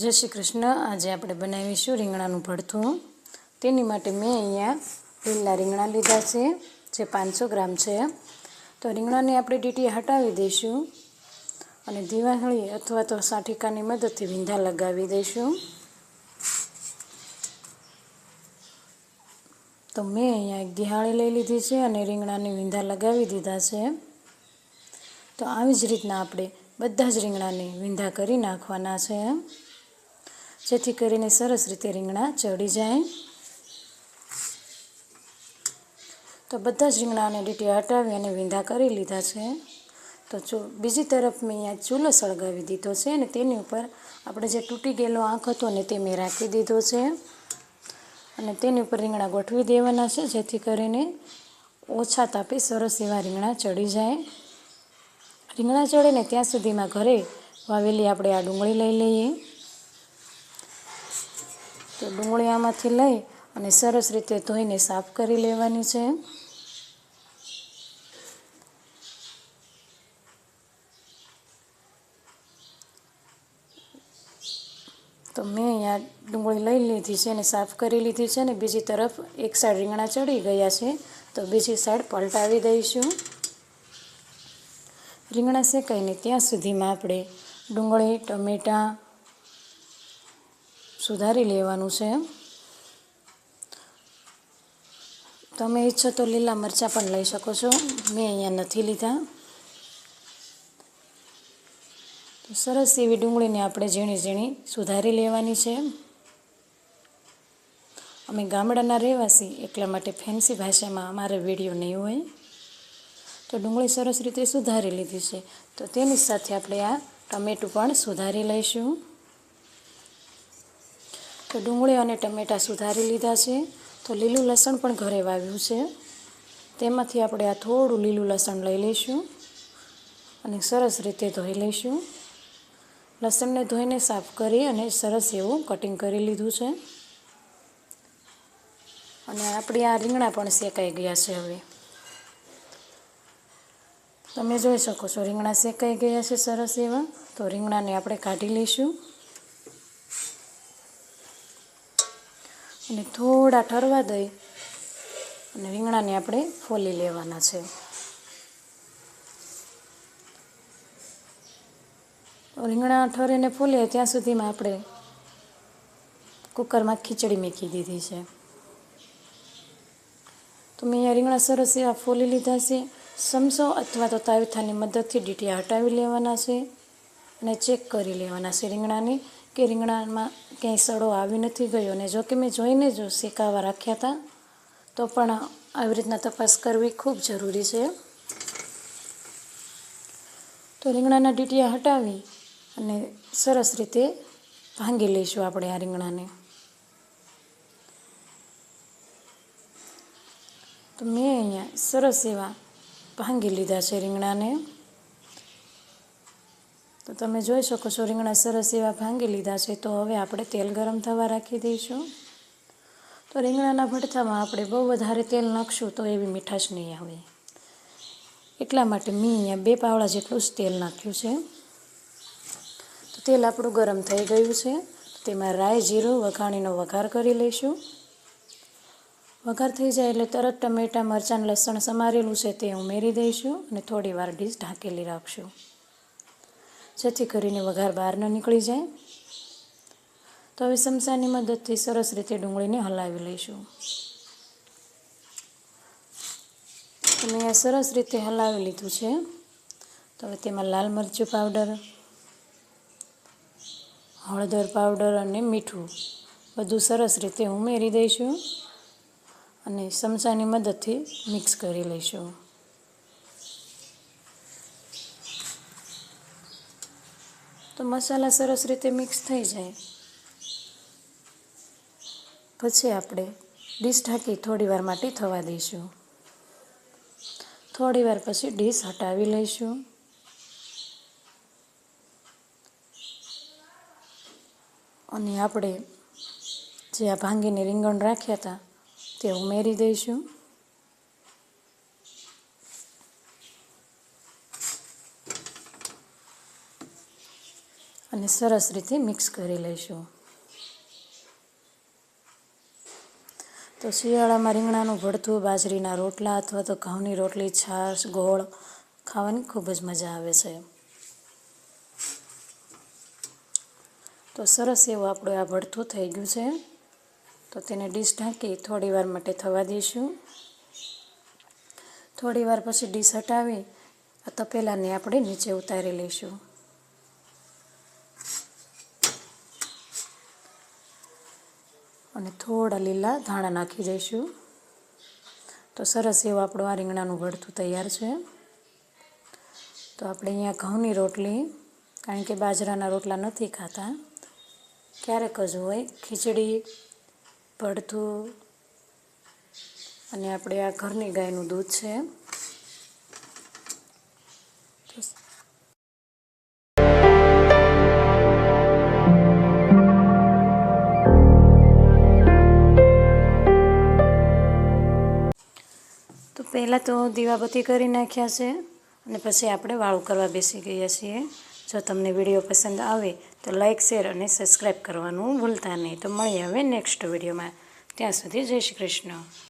જય શ્રી કૃષ્ણ. આજે આપણે બનાવીશું રીંગણાનું ભડથું. તેની માટે મેં અહીંયા લીલા રીંગણા લીધા છે, જે પાંચસો ગ્રામ છે. તો રીંગણાને આપણે ડીટી હટાવી દઈશું અને દિવાળી અથવા તો સાઠીકાની મદદથી વિંધા લગાવી દઈશું. તો મેં અહીંયા એક દિહાળી લઈ લીધી છે અને રીંગણાની વિંધા લગાવી દીધા છે. તો આવી જ રીતના આપણે બધા જ રીંગણાને વિંધા કરી નાખવાના છે. જેથી કરીને સરસ રીતે રીંગણા ચડી જાય. તો બધા જ રીંગણાને ડીટી હટાવી અને વીંધા કરી લીધા છે. તો જો બીજી તરફ મેં અહીંયા ચૂલો સળગાવી દીધો છે અને તેની ઉપર આપણે જે તૂટી ગયેલો આંખ હતો ને તે મેં રાખી દીધો છે. અને તેની ઉપર રીંગણા ગોઠવી દેવાના છે, જેથી કરીને ઓછા તાપે સરસ એવા રીંગણા ચડી જાય. રીંગણા ચડે ને ત્યાં સુધીમાં ઘરે વાવેલી આપણે આ ડુંગળી લઈ લઈએ. તો ડુંગળી આમાંથી લઈ અને સરસ રીતે ધોઈને સાફ કરી લેવાની છે. તો મેં અહીંયા ડુંગળી લઈ લીધી છે અને સાફ કરી લીધી છે અને બીજી તરફ એક સાઈડ રીંગણા ચડી ગયા છે. તો બીજી સાઈડ પલટાવી દઈશું. રીંગણા શેકાઈને ત્યાં સુધીમાં આપણે ડુંગળી, ટમેટાં સુધારી લેવાનું છે. તમે ઈચ્છો તો લીલા મરચાં પણ લઈ શકો છો. મેં અહીંયા નથી લીધા. તો સરસ એવી ડુંગળીને આપણે ઝીણી ઝીણી સુધારી લેવાની છે. અમે ગામડાના રહેવાસી એટલા માટે ફેન્સી ભાષામાં અમારે વીડિયો નહીં હોય. તો ડુંગળી સરસ રીતે સુધારી લીધી છે. તો તેની સાથે આપણે આ ટમેટું પણ સુધારી લઈશું. તો ડુંગળી અને ટમેટાં સુધારી લીધા છે. તો લીલું લસણ પણ ઘરે વાવ્યું છે. તેમાંથી આપણે આ થોડું લીલું લસણ લઈ લઈશું અને સરસ રીતે ધોઈ લઈશું. લસણને ધોઈને સાફ કરી અને સરસ એવું કટિંગ કરી લીધું છે. અને આપણી આ રીંગણા પણ શેકાઈ ગયા છે હવે. તમે જોઈ શકો છો રીંગણા શેકાઈ ગયા છે સરસ એવા. તો રીંગણાને આપણે કાઢી લઈશું. અને થોડા ઠરવા દઈ અને રીંગણાને આપણે ફોલી લેવાના છે. રીંગણા ઠરીને ફૂલે ત્યાં સુધીમાં આપણે કુકરમાં ખીચડી મૂકી દીધી છે. તો મેં અહીંયા રીંગણા સરસ એવા ફોલી લીધા છે. સમસો અથવા તો તાવીથાની મદદથી ડીટીયા હટાવી લેવાના છે અને ચેક કરી લેવાના છે રીંગણાને. કે રીંગણામાં ક્યાંય સડો આવી નથી ગયો અને જોકે મેં જોઈને જો શેકાવા રાખ્યા હતા, તો પણ આવી રીતના તપાસ કરવી ખૂબ જરૂરી છે. તો રીંગણાના ડીટીયા હટાવી અને સરસ રીતે ભાંગી લઈશું આપણે આ રીંગણાને. તો મેં અહીંયા સરસ એવા ભાંગી લીધા છે રીંગણાને. તો તમે જોઈ શકો છો, રીંગણા સરસ એવા ભાંગી લીધા છે. તો હવે આપણે તેલ ગરમ થવા રાખી દઈશું. તો રીંગણાના ભડથામાં આપણે બહુ વધારે તેલ નાખશું તો એવી મીઠાશ નહીં આવે. એટલા માટે મેં અહીંયા બે પાવડા જેટલું જ તેલ નાખ્યું છે. તો તેલ આપણું ગરમ થઈ ગયું છે. તેમાં રાઈ જીરું, વઘાણીનો વઘાર કરી લઈશું. વઘાર થઈ જાય એટલે તરત ટમેટાં, મરચાં, લસણ સમારેલું છે તે ઉમેરી દઈશું અને થોડી વાર ડીશ ઢાંકેલી રાખશું. જેથી કરીને વઘાર બહાર ન નીકળી જાય. તો હવે સમસાની મદદથી સરસ રીતે ડુંગળીને હલાવી લઈશું. મેં અહીંયા સરસ રીતે હલાવી લીધું છે. તો હવે તેમાં લાલ મરચું પાવડર, હળદર પાવડર અને મીઠું બધું સરસ રીતે ઉમેરી દઈશું અને ચમચાની મદદથી મિક્સ કરી લઈશું. તો મસાલા સરસ રીતે મિક્સ થઈ જાય. પછી આપણે ડીશ ઢાંકી થોડીવાર માટે થવા દઈશું. થોડીવાર પછી ડીશ હટાવી લઈશું. અને આપણે જે આ ભાંગીને રીંગણ રાખ્યા હતા તે ઉમેરી દઈશું. અને સરસ રીતે મિક્સ કરી લઈશું. તો શિયાળામાં રીંગણાનું ભળથું બાજરીના રોટલા અથવા તો ઘઉંની રોટલી, છાશ, ગોળ ખાવાની ખૂબ જ મજા આવે છે. તો સરસ એવું આપણું આ ભળથું થઈ ગયું છે. તો તેને ડીશ ઢાંકી થોડી વાર માટે થવા દઈશું. થોડી વાર પછી ડીશ હટાવી આ તપેલાને આપણે નીચે ઉતારી લઈશું. અને થોડા લીલા ધાણા નાખી દઈશું તો સરસ એવું આપણું આ રીંગણાનું ભડથું તૈયાર છે. તો આપણે અહીંયા ઘઉંની રોટલી, કારણ કે બાજરાના રોટલા નથી ખાતા. ક્યારેક જ હોય ખીચડી ભડથું અને આપણે આ ઘરની ગાયનું દૂધ છે. પહેલાં તો દીવાબત્તી કરી નાખ્યા છે અને પછી આપણે વાળું કરવા બેસી ગયા છીએ. જો તમને વીડિયો પસંદ આવે તો લાઇક શેર અને સબસ્ક્રાઈબ કરવાનું ભૂલતા નહીં. તો મળીએ હવે નેક્સ્ટ વિડીયોમાં. ત્યાં સુધી જય શ્રી કૃષ્ણ.